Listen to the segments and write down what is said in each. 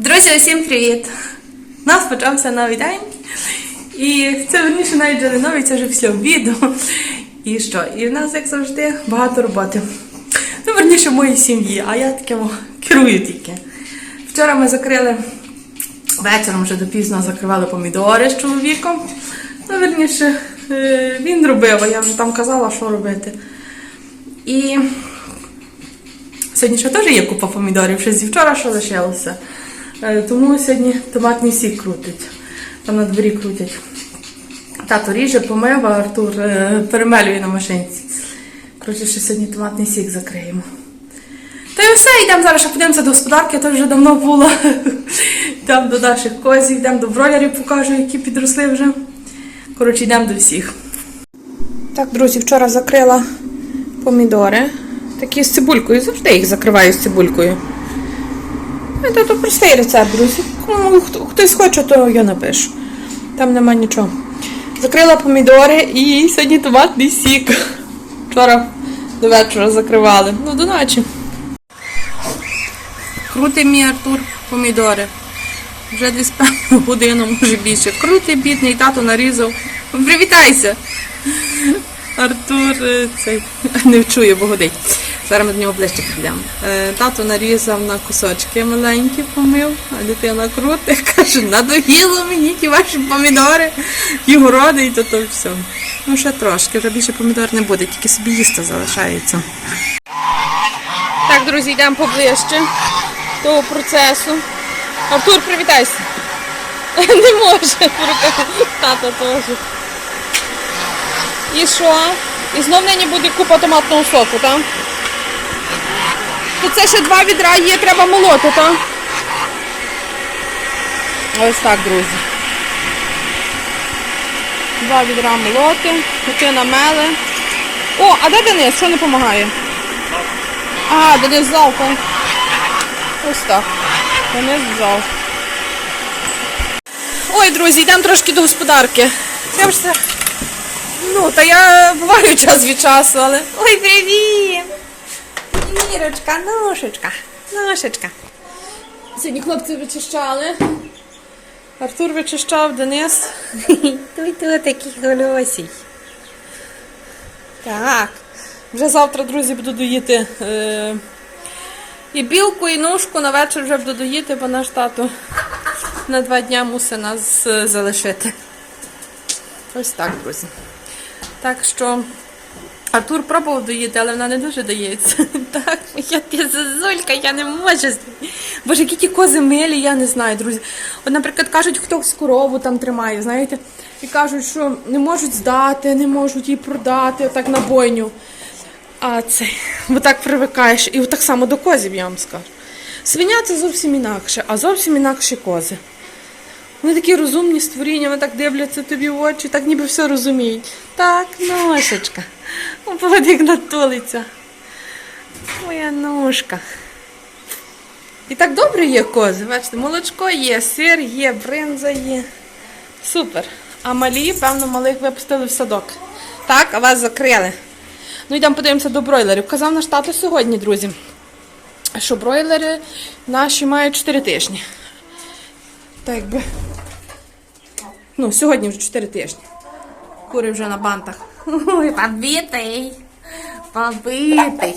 Друзі, усім привіт! У нас почався новий день. І це верніше навіть не новий, це вже після обіду. І що? І в нас, як завжди, багато роботи. Ну, верніше в моїй сім'ї, а я таке керую тільки. Вчора ми закрили вечором вже допізно закривали помідори з чоловіком. Ну, верніше, е, він робив, а я вже там казала, що робити. І Сьогодні ще теж є купа помідорів, ще зі вчора що лишилося. Е, Тому сьогодні томатний сік крутить. Там на дворі крутять. Тато ріже, помив, а Артур е, перемелює на машинці. Коротше, ще сьогодні томатний сік закриємо. Та й все, йдемо зараз, ще подивимося до господарки, то вже давно була. Йдемо до наших козів, йдемо до бройлерів, покажу, які підросли вже. Коротше, йдемо до всіх. Так, друзі, вчора закрила помідори. Такі з цибулькою. Завжди їх закриваю з цибулькою. Це то простий рецепт, друзі. Кому хтось хоче, то я напишу. Там нема нічого. Закрила помідори і сьогодні томатний сік. Вчора до вечора закривали. Ну, до ночі. Крутий мій Артур помідори. Вже десь певну годину, може більше. Крутий, бідний, тато нарізав. Привітайся! Артур е, цей не чує, бо годить. Зараз ми до нього ближче підемо. Е, Тато нарізав на кусочки маленькі, помив, а дитина крутить, каже, надоїло мені ті ваші помідори, і городи, і то, то все. Ну, ще трошки, вже більше помідор не буде, тільки собі їсти залишається. Так, друзі, йдемо поближче того процесу. Артур, привітайся. Не може, тата теж. І що? І знов нині буде купа томатного соку, так? То це ще два відра є, треба молоти, так? Ось так, друзі. Два відра молоти, дитина меле. О, а де Денис? Що не допомагає? А, Денис взяв, так? Ось так. Денис взяв. Ой, друзі, йдемо трошки до господарки. Я вже все Ну, та я буваю час від часу, але. Ой, привіт! Ірочка, ношечка, ношечка. Сьогодні хлопці вичищали. Артур вичищав, Денис. Той тут такий голосій. Так. Вже завтра, друзі, буду доїти е, і білку, і ножку. На вечір вже буду доїти, бо наш тато на два дня мусить нас е, залишити. Ось так, друзі. Так що Артур пробував доїти, але вона не дуже дається. Так, я ти зазулька, я не можу. Боже, які ті кози милі, я не знаю, друзі. От, наприклад, кажуть, хтось корову там тримає, знаєте, і кажуть, що не можуть здати, не можуть її продати, отак на бойню. А це, бо так привикаєш. І так само до козів, я вам скажу. Свиня це зовсім інакше, а зовсім інакше кози. Вони такі розумні створіння, вони так дивляться тобі в очі, так ніби все розуміють. Так, ношечка. Як натулиться. Моя ножка. І так добре є кози. Бачите, молочко є, сир є, бринза є. Супер. А малі, певно, малих випустили в садок. Так, а вас закрили. Ну, йдемо подивимося до бройлерів. Казав наш тато сьогодні, друзі, що бройлери наші мають 4 тижні. Так якби. Ну, сьогодні вже 4 тижні. Кури вже на бантах. Ой, побитий. Побитий.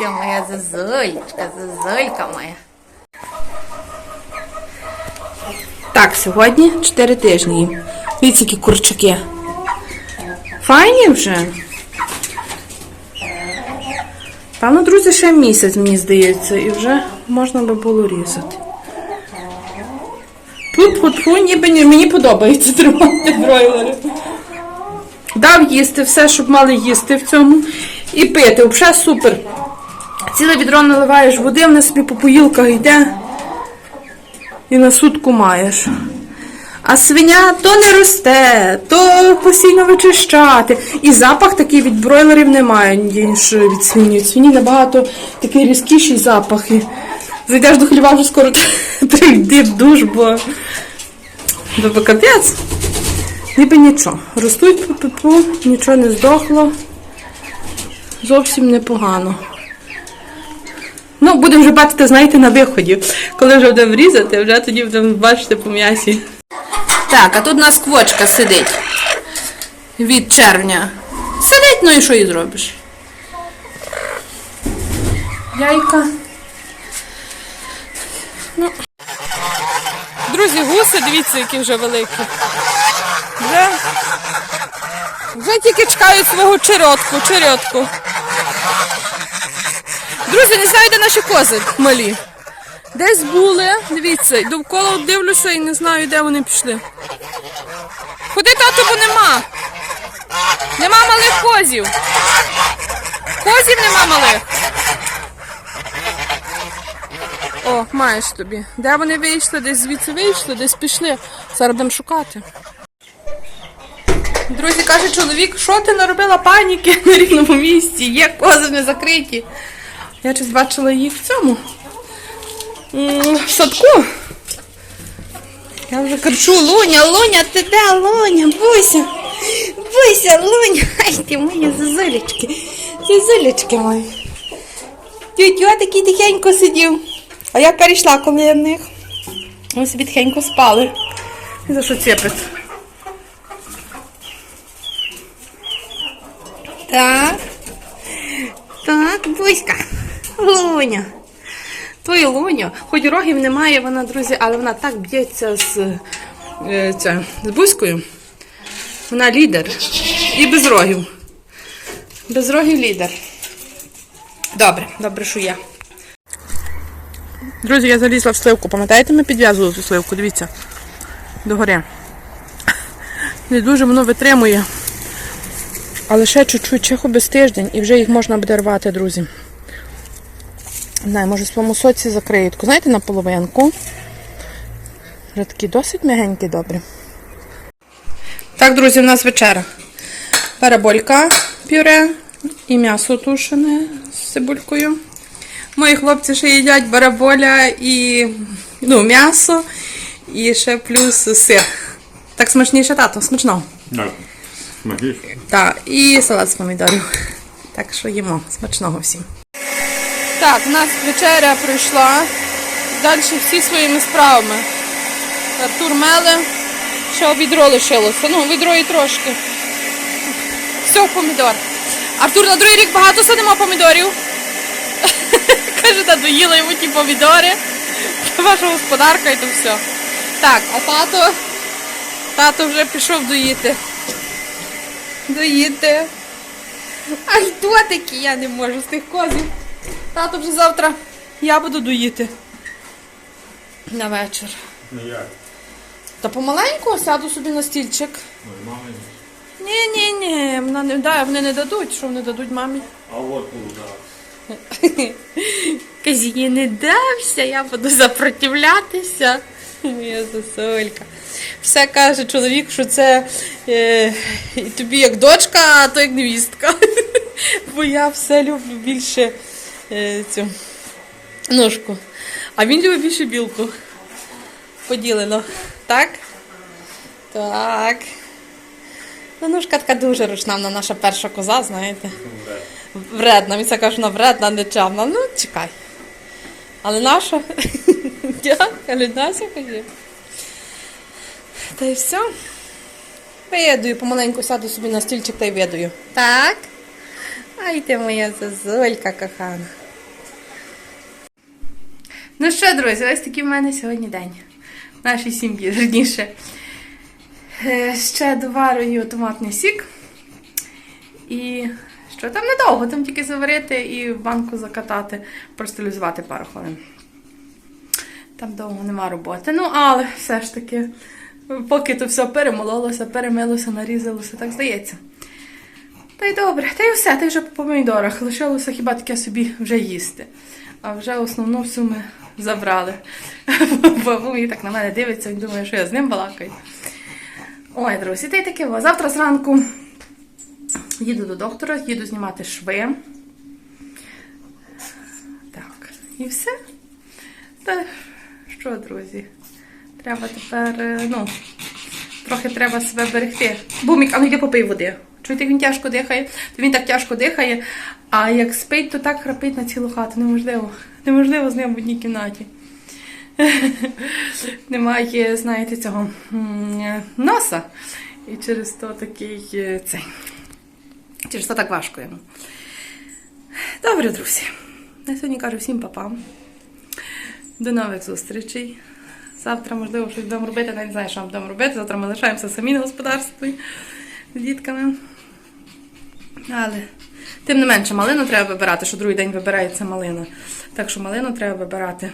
Ой, моя зазулечка, зазулька моя. Так, сьогодні 4 тижні. Дивіться, які курчаки. Файні вже. Певно, друзі, ще місяць, мені здається, і вже можна би було різати. Тьфу-тьфу-тьфу, ніби мені подобається тримати бройлери. Дав їсти все, щоб мали їсти в цьому. І пити. Взагалі супер. Ціле відро наливаєш води, вона собі по поїлках йде. І на сутку маєш. А свиня то не росте, то постійно вичищати. І запах такий від бройлерів немає, ніж від свині. Від свині набагато такий різкіший запах. І зайдеш до хліба вже скоро ти йди в душ, бо бо капець. Ніби нічого. Ростуть пу-пу-пу, нічого не здохло. Зовсім непогано. Ну, будемо вже бачити, знаєте, на виході. Коли вже будемо різати, вже тоді будемо бачити по м'ясі. Так, а тут у нас квочка сидить від червня. Сидить, ну і що їй зробиш? Яйка. Ну. Друзі, гуси, дивіться, які вже великі. Вже, вже тільки чекають свого чередку, чередку. Друзі, не знаю, де наші кози малі. Десь були, дивіться, довкола дивлюся і не знаю, де вони пішли. Ходи, тату, бо нема. Нема малих козів. Козів нема малих. О, маєш тобі. Де вони вийшли? Десь звідси вийшли, десь пішли. Зараз будемо шукати. Друзі, каже чоловік, що ти наробила паніки на рівному місці? Є кози не закриті. Я щось бачила їх в цьому. В садку. Я вже кричу, Луня, Луня, ти де, Луня, Буся, Буся, Луня, ай ти мої зозулечки, зозулечки мої. Тютю такий тихенько сидів. А я перейшла коли в них. Вони собі тихенько спали. За що цепить? Так. Так, Буська. Луня. Твою Луню, хоч рогів немає вона, друзі, але вона так б'ється з, е, ця, з Буською. Вона лідер. І без рогів. Без рогів лідер. Добре, добре, що я. Друзі, я залізла в сливку. Пам'ятаєте, ми підв'язували цю сливку? Дивіться. Догори. Не дуже воно витримує. Але ще чуть-чуть, чихо без тиждень, і вже їх можна буде рвати, друзі. Не знаю, може в своєму соці закрию. Таку, Знаєте, на половинку. Вже такі досить м'ягенькі, добрі. Так, друзі, у нас вечера. Параболька пюре і м'ясо тушене з цибулькою. Мої хлопці ще їдять бараболя і ну, м'ясо, і ще плюс сир. Так смачніше, тато, смачно. Так, Так, і салат з помідорів. Так що їмо. Смачного всім. Так, у нас вечеря прийшла. Далі всі своїми справами. Артур меле, ще відро лишилося. Ну, відро і трошки. Все, помідор. Артур, на другий рік багато садимо помідорів. Каже, надоїли йому ті помідори. Ваша господарка і то все. Так, а тато, тато вже пішов доїти. Доїти. А хто такі? Я не можу з тих козів. Тато вже завтра я буду доїти. На вечір. Ну як? Та помаленьку сяду собі на стільчик. Нормально. Ні, ні, ні, вона не да, вони не дадуть. Що вони дадуть мамі? А от куда? Казі, не дався, я буду запротивлятися. Моя засолька. Все каже чоловік, що це е, тобі як дочка, а то як невістка. Бо я все люблю більше е, цю ножку. А він любить більше білку. Поділено. Так? Так. Ну, ножка така дуже ручна, вона наша перша коза, знаєте. Вредна. Він це каже, вона вредна, нечемна. Ну, чекай. Але наша? Я? Але Нася каже. Та й все. Видую, помаленьку сяду собі на стільчик та й видую. Так? Ай ти моя зазолька кохана. Ну що, друзі, ось такий в мене сьогодні день. В нашій сім'ї, верніше. Е, Ще доварую томатний сік. І що там недовго, там тільки заварити і в банку закатати, простилізувати пару хвилин. Там довго нема роботи. Ну, але все ж таки, поки то все перемололося, перемилося, нарізалося, так здається. Та й добре, та й все, та й вже по помідорах. Лишилося хіба таке собі вже їсти. А вже основну всю ми забрали. Бо він так на мене дивиться, він думає, що я з ним балакаю. Ой, друзі, та й таке. Завтра зранку їду до доктора, їду знімати шви. Так, і все. Та що, друзі? Треба тепер, е, ну, трохи треба себе берегти. Бумік, а ну йди попий води. Чуєте, як він тяжко дихає, то він так тяжко дихає, а як спить, то так храпить на цілу хату. Неможливо. Неможливо з ним в одній кімнаті. Немає, знаєте, цього носа. І через то такий е, цей. Через то так важко йому. Добре, друзі. На сьогодні кажу всім папам. До нових зустрічей. Завтра, можливо, щось будемо робити, навіть не знаю, що будемо робити. Завтра ми лишаємося самі на господарстві з дітками. Але тим не менше, малину треба вибирати, що другий день вибирається малина. Так що малину треба вибирати.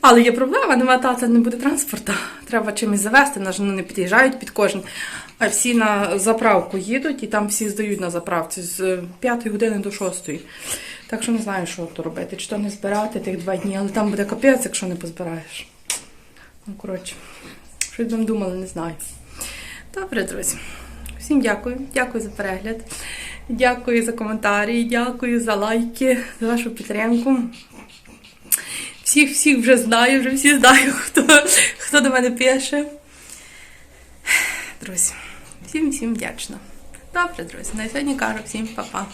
Але є проблема, нема тата, не буде транспорту. Треба чимось завести, на ж ну, не під'їжджають під кожен. А всі на заправку їдуть і там всі здають на заправці з 5 години до 6. Так що не знаю, що то робити. Чи то не збирати тих два дні, але там буде капець, якщо не позбираєш. Ну, коротше, щось там думали, не знаю. Добре, друзі. Всім дякую. Дякую за перегляд. Дякую за коментарі, дякую за лайки, за вашу підтримку. Всіх всіх вже знаю, вже всі знаю, хто, хто до мене пише. Друзі, всім всім вдячна. Добре, друзі. На сьогодні кажу всім па-па.